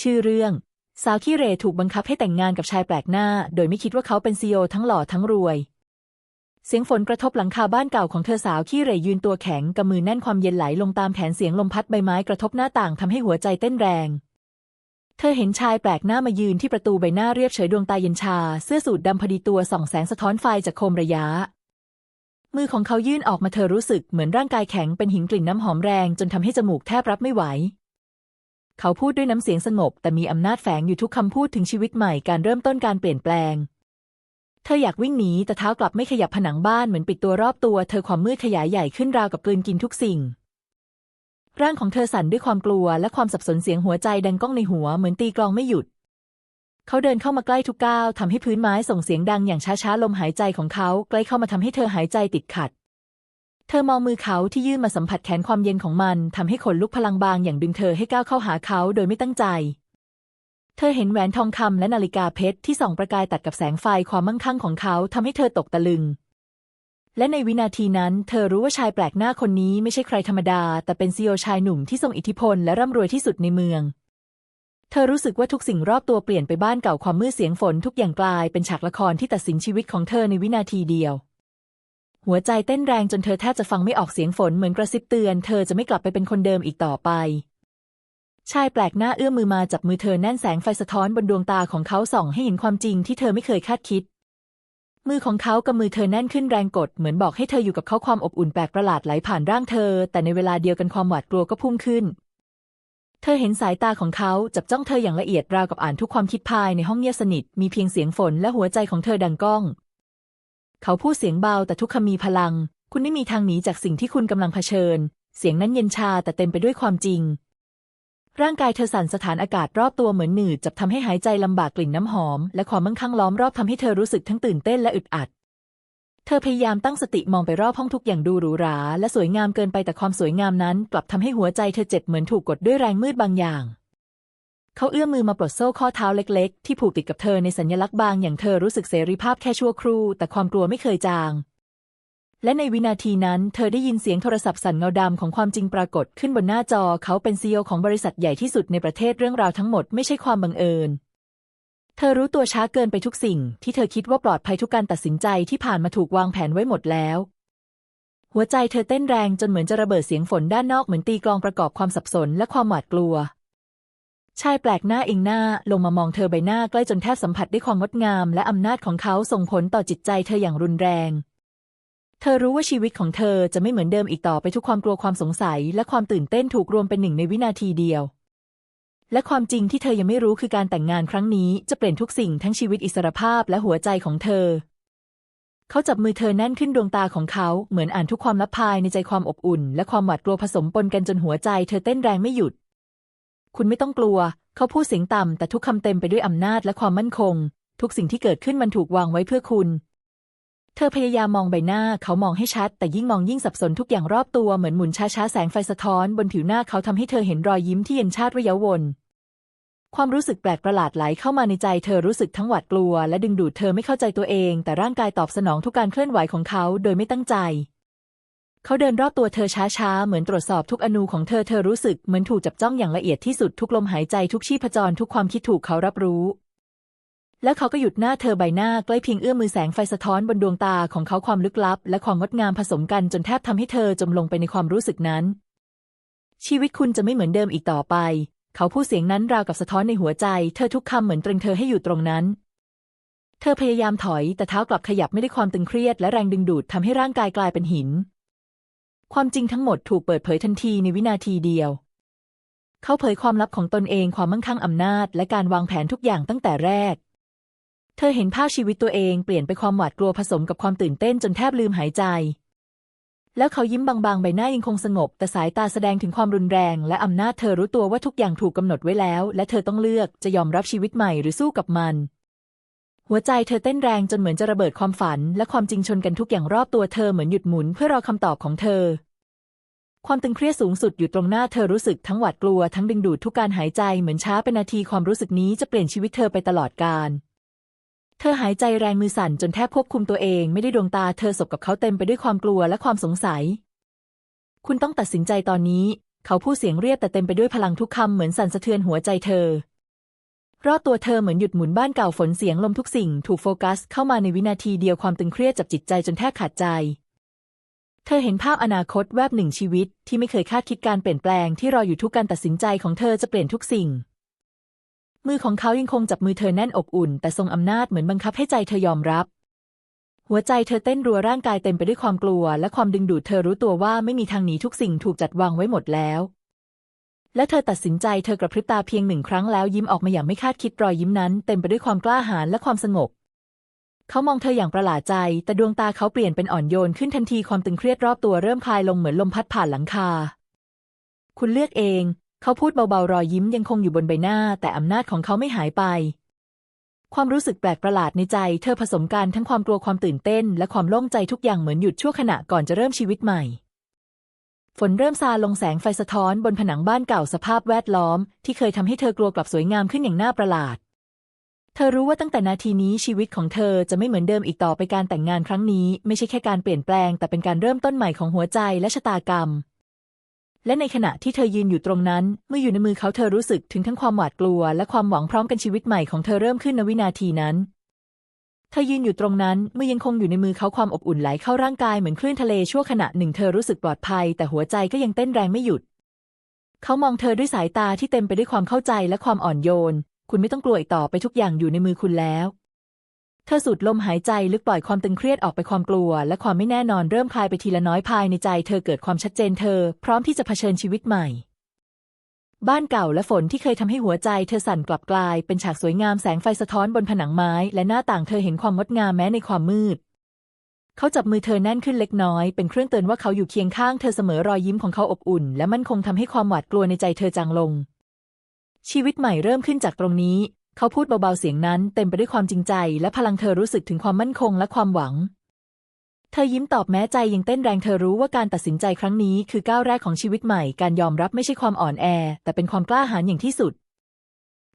ชื่อเรื่อง สาวขี้เหรถูกบังคับให้แต่งงานกับชายแปลกหน้า โดยไม่คิดว่าเขาเป็นซีโอทั้งหล่อทั้งรวย เสียงฝนกระทบหลังคาบ้านเก่าของเธอสาวขี้เหรยืนตัวแข็งกำมือแน่นความเย็นไหลลงตามแขนเสียงลมพัดใบไม้กระทบหน้าต่างทำให้หัวใจเต้นแรงเธอเห็นชายแปลกหน้ามายืนที่ประตูใบหน้าเรียบเฉยดวงตาเย็นชา เสื้อสูทดำพอดีตัวส่องแสงสะท้อนไฟจากโคมระยะ มือของเขายื่นออกมาเธอรู้สึกเหมือนร่างกายแข็งเป็นหินกลิ่นน้ำหอมแรงจนทำให้จมูกแทบรับไม่ไหว เขาพูดด้วยน้ำเสียงสงบ แต่มีอำนาจแฝงอยู่ทุกคำพูดถึงชีวิตใหม่การเริ่มต้นการเปลี่ยนแปลง เธออยากวิ่งหนีแต่เท้ากลับไม่ขยับผนังบ้านเหมือนปิดตัวรอบตัว เธอความมืดขยายใหญ่ขึ้นราวกับกลืนกินทุกสิ่ง ร่างของเธอสั่นด้วยความกลัวและความสับสนเสียงหัวใจดังก้องในหัวเหมือนตีกลองไม่หยุด เขาเดินเข้ามาใกล้ทุกก้าวทำให้พื้นไม้ส่งเสียงดังอย่างช้าๆลมหายใจของเขาใกล้เข้ามาทำให้เธอหายใจติดขัด เธอมองมือเขาที่ยื่นมาสัมผัสแขนความเย็นของมันทำให้ขนลุกพลังบางอย่างดึงเธอให้ก้าวเข้าหาเขาโดยไม่ตั้งใจ เธอเห็นแหวนทองคำและนาฬิกาเพชรที่ส่องประกายตัดกับแสงไฟความมั่งคั่งของเขาทำให้เธอตกตะลึง และในวินาทีนั้น เธอรู้ว่าชายแปลกหน้าคนนี้ไม่ใช่ใครธรรมดา แต่เป็นซีโอชายหนุ่มที่ทรงอิทธิพลและร่ำรวยที่สุดในเมืองเธอรู้สึกว่าทุกสิ่งรอบตัวเปลี่ยนไปบ้านเก่าความมืดเสียงฝนทุกอย่างกลายเป็นฉากละครที่ตัดสินชีวิตของเธอในวินาทีเดียว หัวใจเต้นแรงจนเธอแทบจะฟังไม่ออกเสียงฝนเหมือนกระซิบเตือน เธอจะไม่กลับไปเป็นคนเดิมอีกต่อไป ชายแปลกหน้าเอื้อมมือมาจับมือเธอแน่นแสงไฟสะท้อนบนดวงตาของเขาส่องให้เห็นความจริงที่เธอไม่เคยคาดคิด มือของเขากับมือเธอแน่นขึ้นแรงกด เหมือนบอกให้เธออยู่กับเขาความอบอุ่นแปลกประหลาดไหลผ่านร่างเธอ แต่ในเวลาเดียวกันความหวาดกลัวก็พุ่งขึ้น เธอเห็นสายตาของเขาจับจ้องเธออย่างละเอียดราวกับอ่านทุกความคิดภายในห้องเงียบสนิทมีเพียงเสียงฝนและหัวใจของเธอดังก้อง เขาพูดเสียงเบาแต่ทุกคำมีพลัง คุณไม่มีทางหนีจากสิ่งที่คุณกำลังเผชิญ เสียงนั้นเย็นชาแต่เต็มไปด้วยความจริง ร่างกายเธอสั่นสถานอากาศรอบตัวเหมือนหนืดจับทำให้หายใจลำบากกลิ่นน้ำหอม และความมั่งคั่งล้อมรอบทำให้เธอรู้สึกทั้งตื่นเต้นและอึดอัด เธอพยายามตั้งสติมองไปรอบห้องทุกอย่างดูหรูหราและสวยงามเกินไปแต่ความสวยงามนั้น กลับทำให้หัวใจเธอเจ็บเหมือนถูกกดด้วยแรงมืดบางอย่าง เขาเอื้อมมือมาปลดโซ่ข้อเท้าเล็ก ๆ ที่ผูกติดกับเธอในสัญลักษณ์บางอย่างเธอรู้สึกเสรีภาพแค่ชั่วครู่ แต่ความกลัวไม่เคยจาง และในวินาทีนั้นเธอได้ยินเสียงโทรศัพท์สั่นเงาดำของความจริงปรากฏขึ้นบนหน้าจอ เขาเป็นซีอของบริษัทใหญ่ที่สุดในประเทศเรื่องราวทั้งหมดไม่ใช่ความบังเอิญ เธอรู้ตัวช้าเกินไปทุกสิ่ง ที่เธอคิดว่าปลอดภัยทุกการตัดสินใจที่ผ่านมาถูกวางแผนไว้หมดแล้วหัวใจเธอเต้นแรงจนเหมือนจะระเบิดเสียงฝนด้านนอกเหมือนตีกลองประกอบความสับสนและความหวาดกลัว ชายแปลกหน้าเองหน้าลงมามองเธอใบหน้าใกล้จนแทบสัมผัสได้ความงดงาม และอำนาจของเขาส่งผลต่อจิตใจเธออย่างรุนแรง เธอรู้ว่าชีวิตของเธอจะไม่เหมือนเดิมอีกต่อไปทุกความกลัวความสงสัย และความตื่นเต้นถูกรวมเป็นหนึ่งในวินาทีเดียว และความจริงที่เธอยังไม่รู้คือการแต่งงานครั้งนี้จะเปลี่ยนทุกสิ่งทั้งชีวิตอิสรภาพและหัวใจของเธอ เขาจับมือเธอแน่นขึ้นดวงตาของเขาเหมือนอ่านทุกความลับภายในใจความอบอุ่น และความหวาดกลัวผสมปนกันจนหัวใจเธอเต้นแรงไม่หยุด คุณไม่ต้องกลัว เขาพูดเสียงต่ำแต่ทุกคำเต็มไปด้วยอำนาจและความมั่นคง ทุกสิ่งที่เกิดขึ้นมันถูกวางไว้เพื่อคุณ เธอพยายามมองใบหน้าเขามองให้ชัด แต่ยิ่งมองยิ่งสับสนทุกอย่างรอบตัวเหมือนหมุนช้าๆแสงไฟสะท้อน บนผิวหน้าเขาทำให้เธอเห็นรอยยิ้มที่เย็นชาติว่าเย้าวน ความรู้สึกแปลกประหลาดไหลเข้ามาในใจเธอรู้สึกทั้งหวาดกลัว และดึงดูดเธอไม่เข้าใจตัวเอง แต่ร่างกายตอบสนองทุกการเคลื่อนไหวของเขาโดยไม่ตั้งใจ เขาเดินรอบตัวเธอช้าๆ เหมือนตรวจสอบทุกอนูของเธอ เธอรู้สึกเหมือนถูกจับจ้องอย่างละเอียดที่สุดทุกลมหายใจทุกชีพจรทุกความคิดถูกเขารับรู้ แล้วเขาก็หยุดหน้าเธอใบหน้าใกล้เพียงเอื้อมมือแสงไฟสะท้อนบนดวงตาของเขาความลึกลับ และความงดงามผสมกันจนแทบทำให้เธอจมลงไปในความรู้สึกนั้น ชีวิตคุณจะไม่เหมือนเดิมอีกต่อไป เขาพูดเสียงนั้นราวกับสะท้อนในหัวใจ เธอทุกคำเหมือนตรึงเธอให้อยู่ตรงนั้นเธอพยายามถอยแต่เท้ากลับขยับไม่ได้ความตึงเครียดและแรงดึงดูดทำให้ร่างกายกลายเป็นหิน ความจริงทั้งหมดถูกเปิดเผยทันทีในวินาทีเดียว เขาเผยความลับของตนเองความมั่งคั่งอำนาจ และการวางแผนทุกอย่างตั้งแต่แรก เธอเห็นภาพชีวิตตัวเองเปลี่ยนไปความหวาดกลัวผสมกับความตื่นเต้นจนแทบลืมหายใจ แล้วเขายิ้มบางๆ ใบหน้ายังคงสงบ แต่สายตาแสดงถึงความรุนแรง และอำนาจเธอรู้ตัวว่าทุกอย่างถูกกำหนดไว้แล้ว และเธอต้องเลือกจะยอมรับชีวิตใหม่หรือสู้กับมัน หัวใจเธอเต้นแรงจนเหมือนจะระเบิดความฝัน และความจริงชนกันทุกอย่างรอบตัวเธอเหมือนหยุดหมุนเพื่อรอคำตอบของเธอ ความตึงเครียดสูงสุดอยู่ตรงหน้าเธอรู้สึกทั้งหวาดกลัวทั้งดึงดูดทุกการหายใจเหมือนช้าเป็นนาทีความรู้สึกนี้จะเปลี่ยนชีวิตเธอไปตลอดกาลเธอหายใจแรงมือสั่นจนแทบควบคุมตัวเองไม่ได้ดวงตาเธอสบกับเขาเต็มไปด้วยความกลัวและความสงสัย คุณต้องตัดสินใจตอนนี้ เขาพูดเสียงเรียบแต่เต็มไปด้วยพลังทุกคำเหมือนสั่นสะเทือนหัวใจเธอ รอบตัวเธอเหมือนหยุดหมุนบ้านเก่าฝนเสียงลมทุกสิ่ง ถูกโฟกัสเข้ามาในวินาทีเดียวความตึงเครียดจับจิตใจจนแทบขาดใจ เธอเห็นภาพอนาคตแวบหนึ่งชีวิต ที่ไม่เคยคาดคิดการเปลี่ยนแปลงที่รออยู่ทุกการตัดสินใจของเธอจะเปลี่ยนทุกสิ่ง มือของเขายังคงจับมือเธอแน่นอบอุ่น แต่ทรงอำนาจเหมือนบังคับให้ใจเธอยอมรับ หัวใจเธอเต้นรัวร่างกายเต็มไปด้วยความกลัว และความดึงดูดเธอรู้ตัวว่าไม่มีทางหนีทุกสิ่งถูกจัดวางไว้หมดแล้ว และเธอตัดสินใจเธอกระพริบตาเพียงหนึ่งครั้งแล้วยิ้มออกมาอย่างไม่คาดคิดรอยยิ้มนั้น เต็มไปด้วยความกล้าหาญและความสงบ เขามองเธออย่างประหลาดใจ แต่ดวงตาเขาเปลี่ยนเป็นอ่อนโยนขึ้นทันทีความตึงเครียดรอบตัวเริ่มคลายลงเหมือนลมพัดผ่านหลังคา คุณเลือกเอง เขาพูดเบาๆรอยยิ้มยังคงอยู่บนใบหน้า แต่อำนาจของเขาไม่หายไป ความรู้สึกแปลกประหลาดในใจ เธอผสมกันทั้งความกลัวความตื่นเต้น และความโล่งใจทุกอย่างเหมือนหยุดชั่วขณะก่อนจะเริ่มชีวิตใหม่ ฝนเริ่มซาลงแสงไฟสะท้อนบนผนังบ้านเก่าสภาพแวดล้อม ที่เคยทำให้เธอกลัวกลับสวยงามขึ้นอย่างน่าประหลาด เธอรู้ว่าตั้งแต่นาทีนี้ชีวิตของเธอจะไม่เหมือนเดิมอีกต่อไปการแต่งงานครั้งนี้ ไม่ใช่แค่การเปลี่ยนแปลง แต่เป็นการเริ่มต้นใหม่ของหัวใจและชะตากรรม และในขณะที่เธอยืนอยู่ตรงนั้น เมื่ออยู่ในมือเขาเธอรู้สึกถึงทั้งความหวาดกลัว และความหวังพร้อมกันชีวิตใหม่ของเธอเริ่มขึ้นในวินาทีนั้น เธอยืนอยู่ตรงนั้นเมื่อยังคงอยู่ในมือเขาความอบอุ่นไหลเข้าร่างกายเหมือนคลื่นทะเลชั่วขณะหนึ่งเธอรู้สึกปลอดภัย แต่หัวใจก็ยังเต้นแรงไม่หยุด เขามองเธอด้วยสายตาที่เต็มไปด้วยความเข้าใจและความอ่อนโยน คุณไม่ต้องกลัวอีกต่อไปทุกอย่างอยู่ในมือคุณแล้ว เธอสูดลมหายใจลึกปล่อยความตึงเครียดออกไปความกลัว และความไม่แน่นอนเริ่มคลายไปทีละน้อยภายในใจ เธอเกิดความชัดเจนเธอ พร้อมที่จะเผชิญชีวิตใหม่ บ้านเก่าและฝนที่เคยทำให้หัวใจเธอสั่นกลับกลายเป็นฉากสวยงามแสงไฟสะท้อนบนผนังไม้ และหน้าต่างเธอเห็นความงดงามแม้ในความมืด เขาจับมือเธอแน่นขึ้นเล็กน้อย เป็นเครื่องเตือนว่าเขาอยู่เคียงข้างเธอเสมอรอยยิ้มของเขาอบอุ่น และมั่นคงทำให้ความหวาดกลัวในใจเธอจางลง ชีวิตใหม่เริ่มขึ้นจากตรงนี้ เขาพูดเบาๆเสียงนั้น เต็มไปด้วยความจริงใจ และพลังเธอรู้สึกถึงความมั่นคงและความหวัง เธอยิ้มตอบแม้ใจยังเต้นแรงเธอรู้ว่าการตัดสินใจครั้งนี้คือก้าวแรกของชีวิตใหม่ การยอมรับไม่ใช่ความอ่อนแอ แต่เป็นความกล้าหาญอย่างที่สุด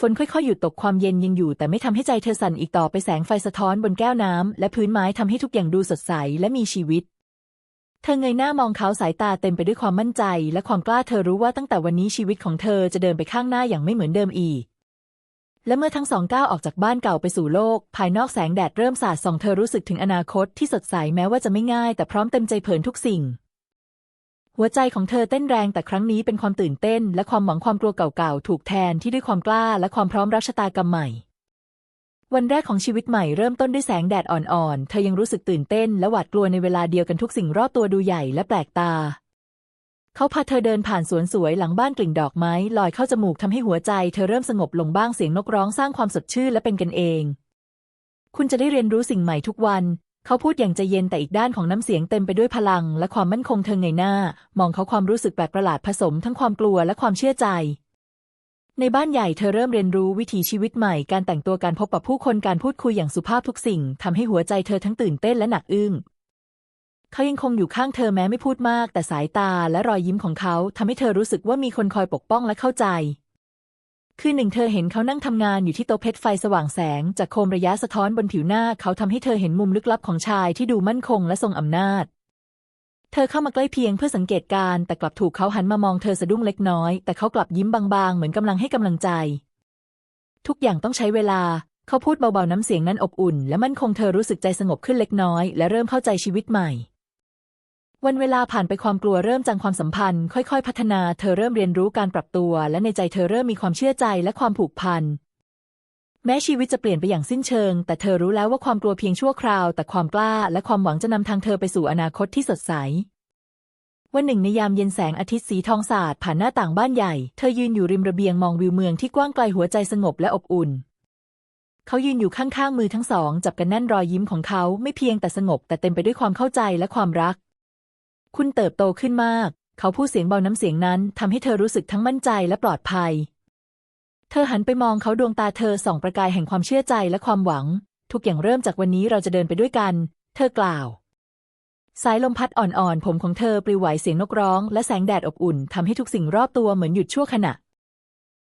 ฝนค่อยๆหยุดตกความเย็นยังอยู่ แต่ไม่ทำให้ใจเธอสั่นอีกต่อไปแสงไฟสะท้อนบนแก้วน้ำและพื้นไม้ทำให้ทุกอย่างดูสดใสและมีชีวิต เธอเงยหน้ามองเขาสายตาเต็มไปด้วยความมั่นใจ และความกล้าเธอรู้ว่าตั้งแต่วันนี้ชีวิตของเธอจะเดินไปข้างหน้าอย่างไม่เหมือนเดิมอีก และเมื่อทั้งสองก้าวออกจากบ้านเก่าไปสู่โลก ภายนอกแสงแดดเริ่มสาดส่องเธอรู้สึกถึงอนาคตที่สดใสแม้ว่าจะไม่ง่าย แต่พร้อมเต็มใจเผยทุกสิ่ง หัวใจของเธอเต้นแรงแต่ครั้งนี้เป็นความตื่นเต้น และความหวังความกลัวเก่าๆ ถูกแทนที่ด้วยความกล้าและความพร้อมรับชะตากรรมใหม่ วันแรกของชีวิตใหม่เริ่มต้นด้วยแสงแดดอ่อนๆ เธอยังรู้สึกตื่นเต้น และหวาดกลัวในเวลาเดียวกันทุกสิ่งรอบตัวดูใหญ่และแปลกตา เขาพาเธอเดินผ่านสวนสวยหลังบ้านกลิ่นดอกไม้ลอยเข้าจมูกทำให้หัวใจเธอเริ่มสงบลงบ้างเสียงนกร้องสร้างความสดชื่นและเป็นกันเอง คุณจะได้เรียนรู้สิ่งใหม่ทุกวัน เขาพูดอย่างใจเย็นแต่อีกด้านของน้ำเสียงเต็มไปด้วยพลัง และความมั่นคงเธอเงหน้า มองเขาความรู้สึกแปลกประหลาดผสมทั้งความกลัวและความเชื่อใจในบ้านใหญ่เธอเริ่มเรียนรู้วิถีชีวิตใหม่ การแต่งตัวการพบปะผู้คนการพูดคุยอย่างสุภาพทุกสิ่งทำให้หัวใจเธอทั้งตื่นเต้นและหนักอึ้ง เขายังคงอยู่ข้างเธอแม้ไม่พูดมาก แต่สายตาและรอยยิ้มของเขาทำให้เธอรู้สึกว่ามีคนคอยปกป้องและเข้าใจ คืนหนึ่งเธอเห็นเขานั่งทำงานอยู่ที่โต๊ะเพชรไฟสว่างแสง จากโคมระยะสะท้อนบนผิวหน้าเขาทำให้เธอเห็นมุมลึกลับของชายที่ดูมั่นคงและทรงอำนาจ เธอเข้ามาใกล้เพียงเพื่อสังเกตการ์แต่กลับถูกเขาหันมามองเธอสะดุ้งเล็กน้อย แต่เขากลับยิ้มบางๆ เหมือนกำลังให้กำลังใจ ทุกอย่างต้องใช้เวลาเขาพูดเบาๆน้ำเสียงนั้นอบอุ่น และมั่นคงเธอรู้สึกใจสงบขึ้นเล็กน้อย และเริ่มเข้าใจชีวิตใหม่ วันเวลาผ่านไปความกลัวเริ่มจางความสัมพันธ์ ค่อยๆ พัฒนาเธอเริ่มเรียนรู้การปรับตัว และในใจเธอเริ่มมีความเชื่อใจและความผูกพันแม้ชีวิตจะเปลี่ยนไปอย่างสิ้นเชิง แต่เธอรู้แล้วว่าความกลัวเพียงชั่วคราว แต่ความกล้าและความหวังจะนำทางเธอไปสู่อนาคตที่สดใส วันหนึ่งในยามเย็นแสงอาทิตย์สีทองสาดผ่านหน้าต่างบ้านใหญ่ เธอยืนอยู่ริมระเบียงมองวิวเมืองที่กว้างไกลหัวใจสงบและอบอุ่น เขายืนอยู่ข้างๆมือทั้งสอง จับกันแน่นรอยยิ้มของเขาไม่เพียงแต่สงบ แต่เต็มไปด้วยความเข้าใจและความรัก คุณเติบโตขึ้นมาก เขาพูดเสียงเบาน้ำเสียงนั้นทำให้เธอรู้สึกทั้งมั่นใจและปลอดภัย เธอหันไปมองเขาดวงตาเธอส่องประกายแห่งความเชื่อใจและความหวัง ทุกอย่างเริ่มจากวันนี้เราจะเดินไปด้วยกัน เธอกล่าว สายลมพัดอ่อนๆ ผมของเธอปลิวไหวเสียงนกร้อง และแสงแดดอบอุ่นทำให้ทุกสิ่งรอบตัวเหมือนหยุดชั่วขณะ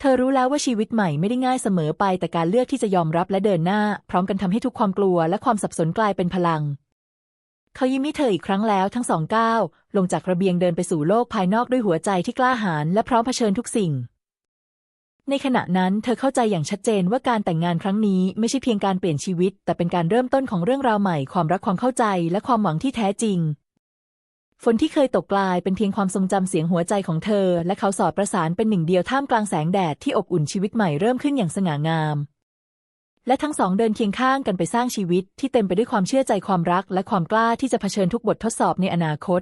เธอรู้แล้วว่าชีวิตใหม่ไม่ได้ง่ายเสมอไปแต่การเลือกที่จะยอมรับและเดินหน้า พร้อมกันทำให้ทุกความกลัวและความสับสนกลายเป็นพลัง เขายิ้มให้เธออีกครั้งแล้วทั้งสองก้าวลงจากระเบียงเดินไปสู่โลกภายนอกด้วยหัวใจที่กล้าหาญและพร้อมเผชิญทุกสิ่ง ในขณะนั้นเธอเข้าใจอย่างชัดเจนว่าการแต่งงานครั้งนี้ไม่ใช่เพียงการเปลี่ยนชีวิต แต่เป็นการเริ่มต้นของเรื่องราวใหม่ความรักความเข้าใจและความหวังที่แท้จริง ฝนที่เคยตกกลายเป็นเพียงความทรงจำเสียงหัวใจของเธอ และเขาสอดประสานเป็นหนึ่งเดียวท่ามกลางแสงแดดที่อบอุ่นชีวิตใหม่เริ่มขึ้นอย่างสง่างาม และทั้งสองเดินเคียงข้างกันไปสร้างชีวิตที่เต็มไปด้วยความเชื่อใจความรัก และความกล้าที่จะเผชิญทุกบททดสอบในอนาคต